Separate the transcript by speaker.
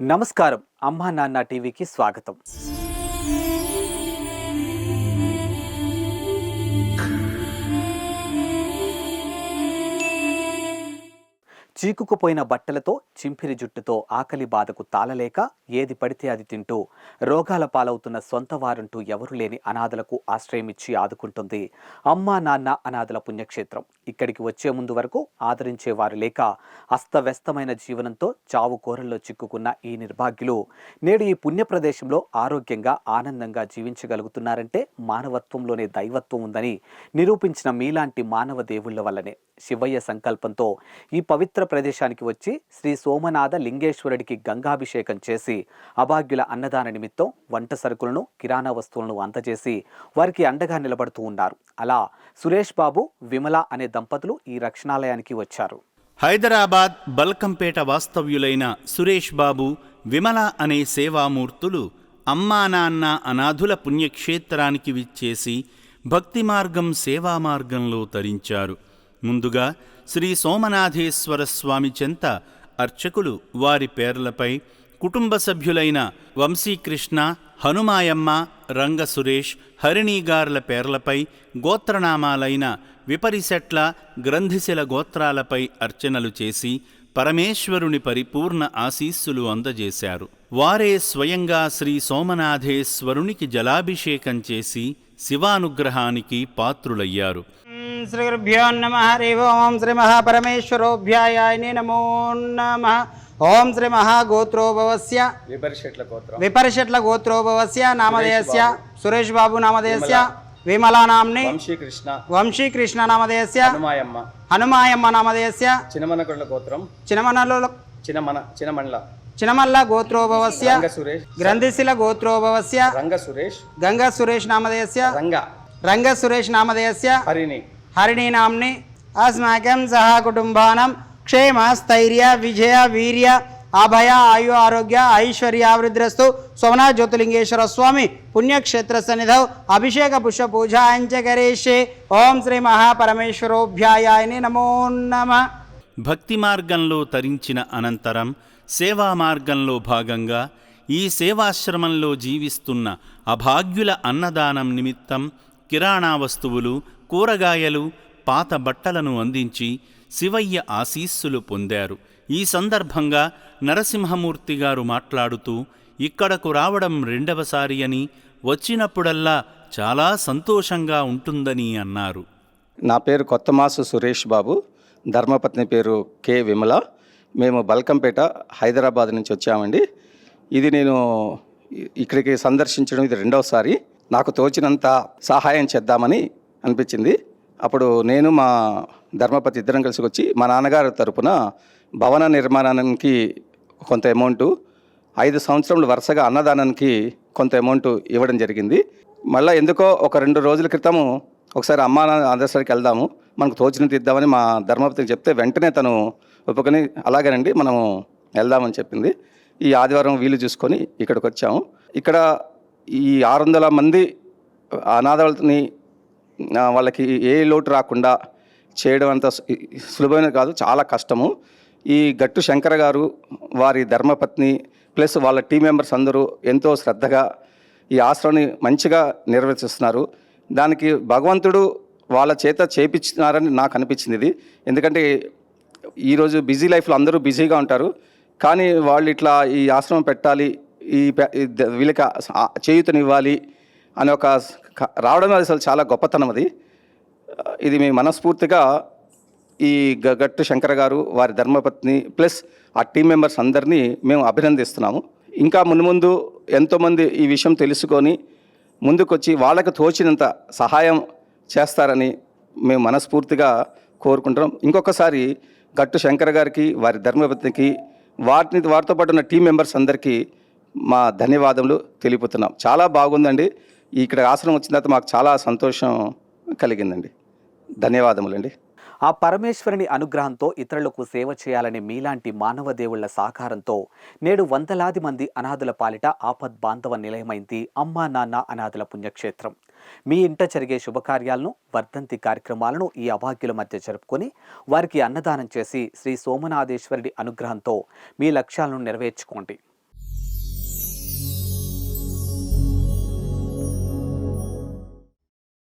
Speaker 1: నమస్కారం. అమ్మా నాన్న టీవీకి స్వాగతం. చీకుకుపోయిన బట్టలతో చింపిరి జుట్టుతో ఆకలి బాధకు తాళలేక ఏది పడితే అది తింటూ రోగాల పాలవుతున్న సొంత వారంటూ ఎవరు లేని అనాథలకు ఆశ్రయమిచ్చి ఆదుకుంటుంది అమ్మా నాన్న అనాథల పుణ్యక్షేత్రం. ఇక్కడికి వచ్చే ముందు వరకు ఆదరించేవారు లేక అస్తవ్యస్తమైన జీవనంతో చావు కోరల్లో చిక్కుకున్న ఈ నిర్భాగ్యులు. నేడు ఈ పుణ్య ప్రదేశంలో ఆరోగ్యంగా ఆనందంగా జీవించగలుగుతున్నారంటే మానవత్వంలోనే దైవత్వం ఉందని నిరూపించిన మీలాంటి మానవ దేవుళ్ళ వల్లనే. శివయ్య సంకల్పంతో ఈ పవిత్ర ప్రదేశానికి వచ్చి శ్రీ సోమనాథ లింగేశ్వరుడికి గంగాభిషేకం చేసి అభాగ్యుల అన్నదాన నిమిత్తం వంట సరుకులను కిరాణా వస్తువులను అందజేసి వారికి అండగా నిలబడుతూ ఉన్నారు. అలా సురేష్ బాబు విమల అనే దంపతులు ఈ రక్షణాలయానికి వచ్చారు.
Speaker 2: హైదరాబాద్ బల్కంపేట వాస్తవ్యులైన సురేష్ బాబు విమల అనే సేవామూర్తులు అమ్మా నాన్న అనాథుల పుణ్యక్షేత్రానికి విచ్చేసి భక్తి మార్గం సేవా మార్గంలో తరించారు. ముందుగా శ్రీ సోమనాథేశ్వర స్వామి చెంత అర్చకులు వారి పేర్లపై కుటుంబ సభ్యులైన వంశీకృష్ణ హనుమాయమ్మ రంగ సురేష్ హరిణీగారుల పేర్లపై గోత్రనామాలైన విపరిశెట్ల గ్రంథిశిల గోత్రాలపై అర్చనలు చేసి పరమేశ్వరుని పరిపూర్ణ ఆశీస్సులు అందజేశారు. వారే స్వయంగా శ్రీ సోమనాథేశ్వరునికి జలాభిషేకం చేసి శివానుగ్రహానికి పాత్రులయ్యారు.
Speaker 3: శ్రీ గురుభ్యో నమ హరి ఓం శ్రీ మహాపరమేశ్వరోభ్యాయ నమో నమ. ఓం శ్రీ మహాగోత్రోభవస్య.
Speaker 4: విపరిషట్ల గోత్రం.
Speaker 3: విపరిషట్ల గోత్రోభవస్య నామధేయస్య. సురేష్ బాబు నామధేయస్య. విమలా. నామ్ని.
Speaker 4: వంశీకృష్ణ.
Speaker 3: వంశీకృష్ణ నామధేయస్య.
Speaker 4: హనుమాయమ్మ.
Speaker 3: హనుమాయమ్మ నామధేయస్య.
Speaker 4: చినమనకొండ గోత్రం.
Speaker 3: చినమనలో
Speaker 4: చినమన చినమండల
Speaker 3: చినమల్ల గోత్రోభవస్య.
Speaker 4: రంగ సురేష్.
Speaker 3: గ్రంథిశిల గోత్రోభవస్య.
Speaker 4: రంగ సురేష్.
Speaker 3: గంగా సురేష్ నామధేయస్య.
Speaker 4: రంగ.
Speaker 3: రంగ సురేష్ నామధేయస్య.
Speaker 4: హరిణి.
Speaker 3: హరిణీనాంని అస్మాకం సహ కుటుంబానం. క్షేమ స్థైర్య విజయ వీర్య అభయ ఆయు ఆరోగ్య ఐశ్వర్యావృద్ధిరస్తు సోమనాథ్ జ్యోతిలింగేశ్వర స్వామి పుణ్యక్షేత్ర సన్నిధౌ అభిషేక పుష్ప పూజాంచ అంచకరేషే ఓం శ్రీ మహాపరమేశ్వరోభ్యాయాయని నమో నమ.
Speaker 2: భక్తి మార్గంలో తరించిన అనంతరం సేవా మార్గంలో భాగంగా ఈ సేవాశ్రమంలో జీవిస్తున్న అభాగ్యుల అన్నదానం నిమిత్తం కిరాణా వస్తువులు కూరగాయలు పాత బట్టలను అందించి శివయ్య ఆశీస్సులు పొందారు. ఈ సందర్భంగా నరసింహమూర్తి గారు మాట్లాడుతూ ఇక్కడకు రావడం రెండవసారి అని వచ్చినప్పుడల్లా చాలా సంతోషంగా ఉంటుందని అన్నారు.
Speaker 4: నా పేరు కొత్తమాసు సురేష్ బాబు. ధర్మపత్ని పేరు కె విమల. మేము బల్కంపేట హైదరాబాద్ నుంచి వచ్చామండి. ఇది నేను ఇక్కడికి సందర్శించడం ఇది రెండవసారి నాకు తోచినంత సహాయం చేద్దామని అనిపించింది. అప్పుడు నేను మా ధర్మపతి ఇద్దరం కలిసి వచ్చి మా నాన్నగారి తరపున భవన నిర్మాణానికి కొంత అమౌంట్ ఐదు సంవత్సరములు వరుసగా అన్నదానానికి కొంత అమౌంట్ ఇవ్వడం జరిగింది. మళ్ళీ ఎందుకో ఒక రెండు రోజుల క్రితము ఒకసారి అమ్మా నాన్న వెళ్దాము మనకు తోచినంత ఇద్దామని మా ధర్మపతికి చెప్తే వెంటనే తను ఒప్పుకొని అలాగేనండి మనము వెళ్దామని చెప్పింది. ఈ ఆదివారం వీలు చూసుకొని ఇక్కడికి వచ్చాము. ఇక్కడ ఈ ఆరు వందల మంది అనాథాలని వాళ్ళకి ఏ లోటు రాకుండా చేయడం అంత సు- సులభమైన కాదు చాలా కష్టము. ఈ గట్టు శంకర గారు వారి ధర్మపత్ని ప్లస్ వాళ్ళ టీం మెంబర్స్ అందరూ ఎంతో శ్రద్ధగా ఈ ఆశ్రమాన్ని మంచిగా నిర్వహిస్తున్నారు. దానికి భగవంతుడు వాళ్ళ చేత చేపించినారని నాకు అనిపించింది ఇది. ఎందుకంటే ఈరోజు బిజీ లైఫ్లో అందరూ బిజీగా ఉంటారు. కానీ వాళ్ళు ఇట్లా ఈ ఆశ్రమం పెట్టాలి ఈ వీళ్ళకి చేయూతనివ్వాలి అనే ఒక రావడం అది అసలు చాలా గొప్పతనం అది. ఇది మేము మనస్ఫూర్తిగా ఈ గ- గట్టు శంకర గారు వారి ధర్మపత్ని ప్లస్ ఆ టీం మెంబర్స్ అందరినీ మేము అభినందిస్తున్నాము. ఇంకా మున్ముందు ఎంతోమంది ఈ విషయం తెలుసుకొని ముందుకొచ్చి వాళ్ళకు తోచినంత సహాయం చేస్తారని మేము మనస్ఫూర్తిగా కోరుకుంటున్నాం. ఇంకొకసారి గట్టు శంకర గారికి వారి ధర్మపత్నికి వాటిని వారితో పాటు ఉన్న టీం మెంబర్స్ అందరికీ మా ధన్యవాదములు తెలియపుతున్నాం చాలా బాగుందండి. ఇక్కడ ఆశ్రమం వచ్చిన తర్వాత మాకు చాలా సంతోషం కలిగిందండి. ధన్యవాదములండి.
Speaker 1: ఆ పరమేశ్వరుని అనుగ్రహంతో ఇతరులకు సేవ చేయాలనే మీలాంటి మానవ దేవుళ్ళ సహకారంతో నేడు వందలాది మంది అనాథుల పాలిట ఆపద్ బాంధవ నిలయమైంది అమ్మా నాన్న అనాథుల పుణ్యక్షేత్రం. మీ ఇంట జరిగే శుభకార్యాలను వర్ధంతి కార్యక్రమాలను ఈ అభాగ్యుల మధ్య జరుపుకొని వారికి అన్నదానం చేసి శ్రీ సోమనాథేశ్వరుడి అనుగ్రహంతో మీ లక్ష్యాలను నెరవేర్చుకోండి.